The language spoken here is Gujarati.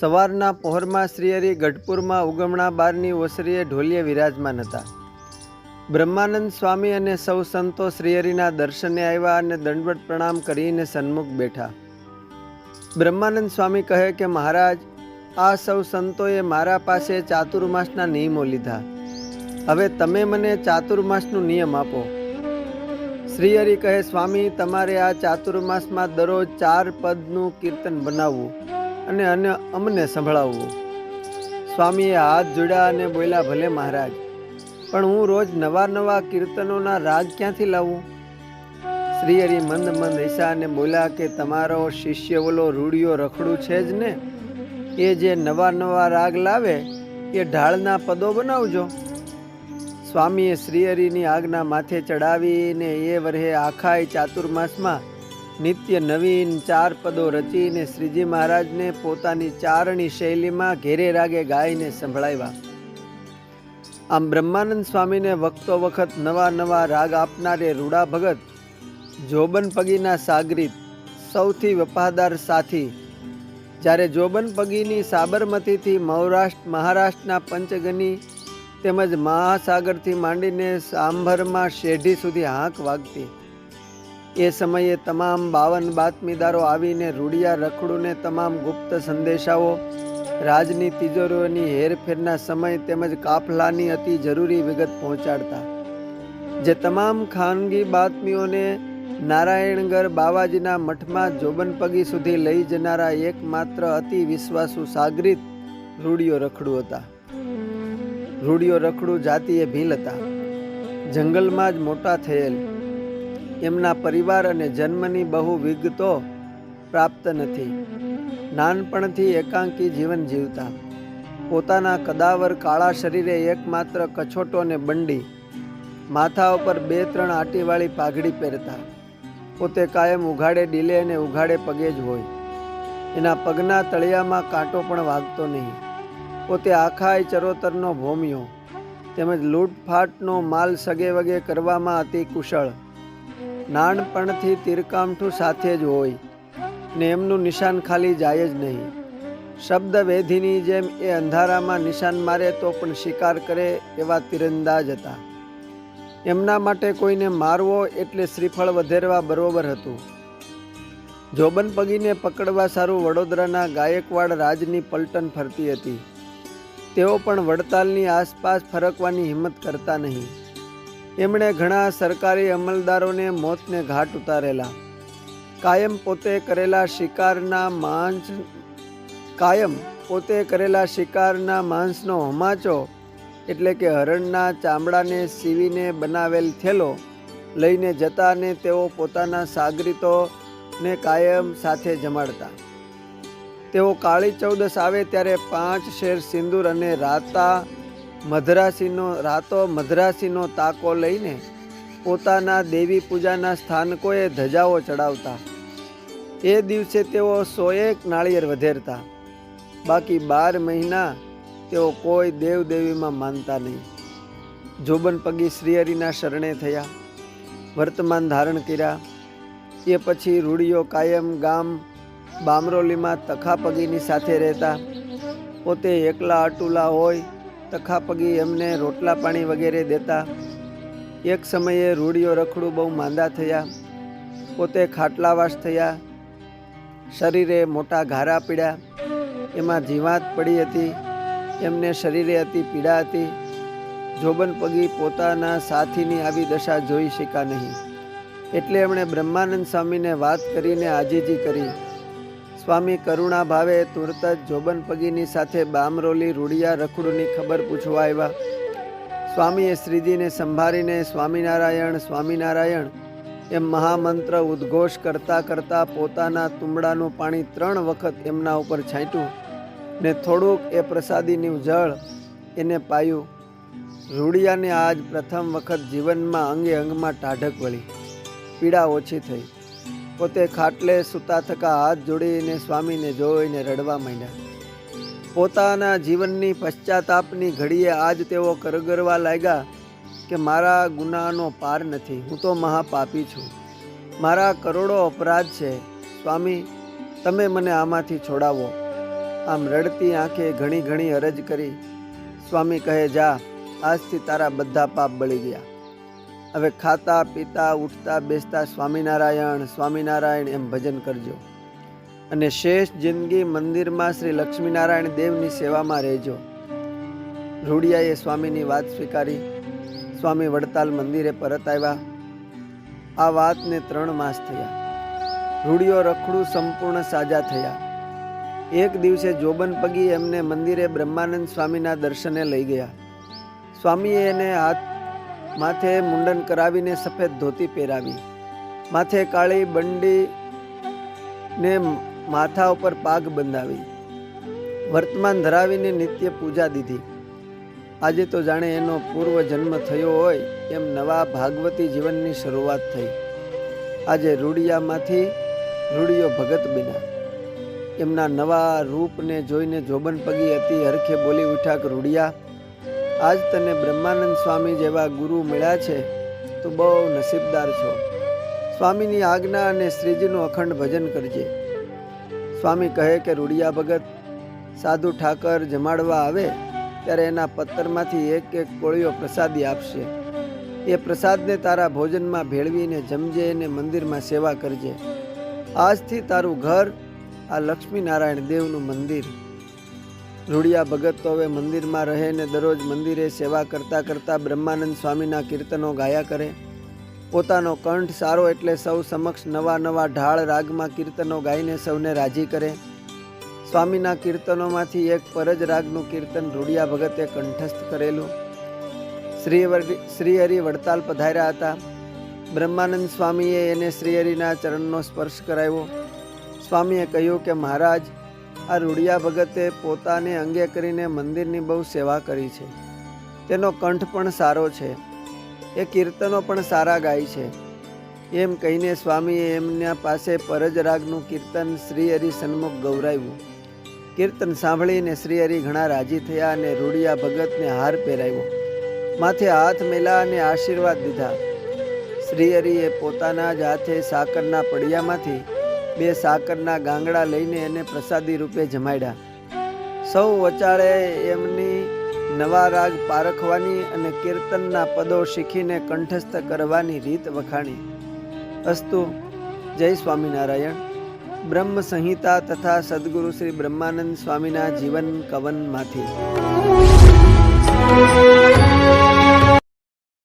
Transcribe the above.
સવારના પહોરમાં શ્રીહરિ ગઢપુરમાં ઉગમણા બારની ઓસરીએ ઢોલિયે વિરાજમાન હતા. બ્રહ્માનંદ સ્વામી અને સૌ સંતો શ્રીહરિના દર્શને આવ્યા અને દંડવટ પ્રણામ કરીને સન્મુખ બેઠા. બ્રહ્માનંદ સ્વામી કહે કે, મહારાજ, આ સૌ સંતોએ મારા પાસે ચાતુર્માસના નિયમો લીધા. હવે તમે મને ચાતુર્માસનું નિયમ આપો. શ્રીહરિ કહે, સ્વામી, તમારે આ ચાતુર્માસમાં દરરોજ ચાર પદનું કીર્તન બનાવવું. અને અન્ય અમને સંભળાવવું. સ્વામીએ હાથ જોડ્યા અને બોલ્યા, ભલે મહારાજ, પણ હું રોજ નવા નવા કીર્તનોના રાગ ક્યાંથી લાવું? શ્રી હરિ મંદ મંદ ઈશાને બોલ્યા કે, તમારો શિષ્ય ઓલો રૂડિયો રખડું છે જ ને? એ જે નવા નવા રાગ લાવે, એ ઢાળના પદો બનાવજો. સ્વામીએ શ્રીહરિની આજ્ઞા માથે ચડાવીને એ વરહે આખાય ચાતુર્માસમાં નિત્ય નવીન ચાર પદો રચીને શ્રીજી મહારાજને પોતાની ચારણી શૈલીમાં ઘેરે રાગે ગાઈને સંભળાવ્યા. આમ બ્રહ્માનંદ સ્વામીને વખતો વખત નવા નવા રાગ આપનારે રૂડા ભગત, જોબન પગીના સાગરીત, સૌથી વફાદાર સાથી. જ્યારે જોબન પગીની સાબરમતીથી મૌરાષ્ટ્ર મહારાષ્ટ્રના પંચગની તેમજ મહાસાગરથી માંડીને સાંભરમાં શેઢી સુધી હાંક વાગતી. એ સમયે તમામ બાવન બાતમીદારો આવીને રૂડિયા રખડુને તમામ ગુપ્ત સંદેશાઓ, રાજની તિજોરીઓની હેરફેરના સમય તેમજ કાફલાની અતિ જરૂરી વિગત પહોંચાડતા. જે તમામ ખાનગી બાતમીઓને નારાયણગઢ બાવાજીના મઠમાં જોબનપગી સુધી લઈ જનારા એકમાત્ર અતિ વિશ્વાસુ સાગરીત રૂડિયો રખડુ હતા. રૂડિયો રખડું જાતિએ ભીલ હતા. જંગલમાં જ મોટા થયેલ એમના પરિવાર અને જન્મની બહુ વિગતો પ્રાપ્ત નથી. નાનપણથી એકાંકી જીવન જીવતા. પોતાના કદાવર કાળા શરીરે એકમાત્ર કછોટો ને બંડી. માથા ઉપર બે ત્રણ આટીવાળી પાઘડી પહેરતા. પોતે કાયમ ઉઘાડે ડીલે અને ઉઘાડે પગે જ હોય. એના પગના તળિયામાં કાંટો પણ વાગતો નહીં. પોતે આખાય ચરોતરનો ભોમિયો. તેમજ લૂંટફાટનો માલ સગે વગે કરવામાં અતિ કુશળ. નાનપણથી તીરકામઠું સાથે જ હોય. ને એમનું નિશાન ખાલી જાય જ નહીં. શબ્દ વેધીની જેમ એ અંધારામાં નિશાન મારે તો પણ શિકાર કરે એવા તીરંદાજ હતા. એમના માટે કોઈને મારવો એટલે શ્રીફળ વધેરવા બરોબર હતું. જોબન પગીને પકડવા સારું વડોદરાના ગાયકવાડ રાજની પલટન ફરતી હતી. તેઓ પણ વડતાલની આસપાસ ફરકવાની હિંમત કરતા નહીં. એમણે ઘણા સરકારી અમલદારોને મોતને ઘાટ ઉતારેલા. કાયમ પોતે કરેલા શિકારના માંસ, કાયમ પોતે કરેલા શિકારના માંસનો હમાચો, એટલે કે હરણના ચામડાને સીવીને બનાવેલ થેલો લઈને જતા ને તેઓ પોતાના સાગરીતોને કાયમ સાથે જમાડતા. તેઓ કાળી ચૌદસ આવે ત્યારે પાંચ શેર સિંદૂર અને રાતા મધરાસીનો રાતો મધરાશીનો તાકો લઈને પોતાના દેવી પૂજાના સ્થાનકોએ ધજાઓ ચડાવતા. એ દિવસે તેઓ સોએક નાળિયેર વધેરતા. બાકી બાર મહિના તેઓ કોઈ દેવ દેવીમાં માનતા નહીં. જોબન પગી શ્રીહરિના શરણે થયા. વર્તમાન ધારણ કર્યા. એ પછી રૂડિયો કાયમ ગામ બામરોલીમાં તખાપગીની સાથે રહેતા. પોતે એકલા અટુલા હોય તખાપગી એમને રોટલા પાણી વગેરે દેતા. એક સમયે રૂડિયો રખડું બહુ માંદા થયા. પોતે ખાટલાવાસ થયા. શરીરે મોટા ઘારા પીડ્યા. એમાં જીવાત પડી હતી. એમને શરીરે અતિ પીડા હતી. જોબન પગી પોતાના સાથીની આવી દશા જોઈ શકા નહીં. એટલે એમણે બ્રહ્માનંદ સ્વામીને વાત કરીને આજીજી કરી. સ્વામી કરુણા ભાવે તુરત જ જોબન પગીની સાથે બામરોલી રૂડિયા રખડુની ખબર પૂછવા આવ્યા. સ્વામીએ શ્રીજીને સંભાળીને સ્વામિનારાયણ સ્વામિનારાયણ એમ મહામંત્ર ઉદ્ઘોષ કરતા કરતા પોતાના તુમડાનું પાણી ત્રણ વખત એમના ઉપર છાંટ્યું ને થોડુંક એ પ્રસાદીનું જળ એને પાયું. રૂડિયાને આજ પ્રથમ વખત જીવનમાં અંગે અંગમાં ટાઢક વળી. પીડા ઓછી થઈ. પોતે ખાટલે સૂતા થકા હાથ જોડીને સ્વામીને જોઈને રડવા માંડ્યા. પોતાના જીવનની પશ્ચાતાપની ઘડીએ આજ તેઓ કરગરવા લાગ્યા કે મારા ગુનાનો પાર નથી, હું તો મહાપાપી છું. મારા કરોડો અપરાધ છે. સ્વામી, તમે મને આમાંથી છોડાવો. આમ રડતી આંખે ઘણી ઘણી અરજ કરી. સ્વામી કહે, જા, આજથી તારા બધા પાપ બળી ગયા. હવે ખાતા, પીતા, ઉઠતા, બેસતા સ્વામિનારાયણ સ્વામિનારાયણ એમ ભજન કરજો. અને શેષ જિંદગી મંદિરમાં શ્રી લક્ષ્મીનારાયણ દેવની સેવામાં રહેજો. રૂડિયાએ સ્વામીની વાત સ્વીકારી. સ્વામી વડતાલ મંદિરે પરત આવ્યા. આ વાતને ત્રણ માસ થયા. રૂડિયો રખડું સંપૂર્ણ સાજા થયા. એક દિવસે જોબન પગી એમને મંદિરે બ્રહ્માનંદ સ્વામીના દર્શને લઈ ગયા. સ્વામીએ એને હાથ માથે મુંડન કરાવીને સફેદ ધોતી પહેરાવી. માથે કાળી બંડી ને માથા ઉપર પાગ બંધાવી. વર્તમાન ધરાવીને નિત્ય પૂજા દીધી. આજે તો જાણે એનો પૂર્વ જન્મ થયો હોય એમ નવા ભાગવતી જીવનની શરૂઆત થઈ. આજે રૂડિયામાંથી રૂડિયો ભગત બન્યા. એમના નવા રૂપને જોઈને જોબન પગી હતી હરખે બોલી ઉઠાક રૂડિયા આજ તને બ્રહ્માનંદ સ્વામી જેવા ગુરુ મળ્યા છે, તું બહુ નસીબદાર છો. સ્વામીની આજ્ઞા અને શ્રીજીનું અખંડ ભજન કરજે. સ્વામી કહે કે, રૂડિયા ભગત, સાધુ ઠાકર જમાડવા આવે, ત્યારે એના પત્તરમાંથી એક એક કોળીઓ પ્રસાદી આપશે. એ પ્રસાદને તારા ભોજનમાં ભેળવીને જમજે અને મંદિરમાં સેવા કરજે. આજથી તારું ઘર આ લક્ષ્મીનારાયણ દેવનું મંદિર. રૂડિયા ભગત તો હવે મંદિરમાં રહે ને દરરોજ મંદિરે સેવા કરતાં કરતાં બ્રહ્માનંદ સ્વામીના કીર્તનો ગાયા કરે. પોતાનો કંઠ સારો એટલે સૌ સમક્ષ નવા નવા ઢાળ રાગમાં કીર્તનો ગાઈને સૌને રાજી કરે. સ્વામીના કીર્તનોમાંથી એક પરજ રાગનું કીર્તન રૂડિયા ભગતે કંઠસ્થ કરેલું. શ્રી શ્રીહરિ વડતાલ પધાર્યા હતા. બ્રહ્માનંદ સ્વામીએ એને શ્રીહરિના ચરણનો સ્પર્શ કરાવ્યો. સ્વામીએ કહ્યું કે મહારાજ આ રૂડિયા ભગતે પોતાને અંગે કરીને મંદિરની બહુ સેવા કરી છે. તેનો કંઠ પણ સારો છે. એ કીર્તનો પણ સારા ગાય છે. એમ કહીને સ્વામીએ એમના પાસે પરજ રાગનું કીર્તન શ્રીહરિ સન્મુખ ગૌરાવ્યું. કીર્તન સાંભળીને શ્રીહરિ ઘણા રાજી થયા અને રૂડિયા ભગતને હાર પહેરાવ્યો. માથે હાથ મેલા અને આશીર્વાદ દીધા. શ્રીહરિએ પોતાના જ હાથે સાકરના પડિયામાંથી બે સાકરના ગાંગડા લઈને એને પ્રસાદી રૂપે જમાડ્યા. સૌ વચાળે એમની નવા રાગ પારખવાની અને કીર્તનના પદો શીખીને કંઠસ્થ કરવાની રીત વખાણી. અસ્તુ, જય સ્વામિનારાયણ. બ્રહ્મ સંહિતા તથા સદગુરુ શ્રી બ્રહ્માનંદ સ્વામીના જીવન કવનમાંથી.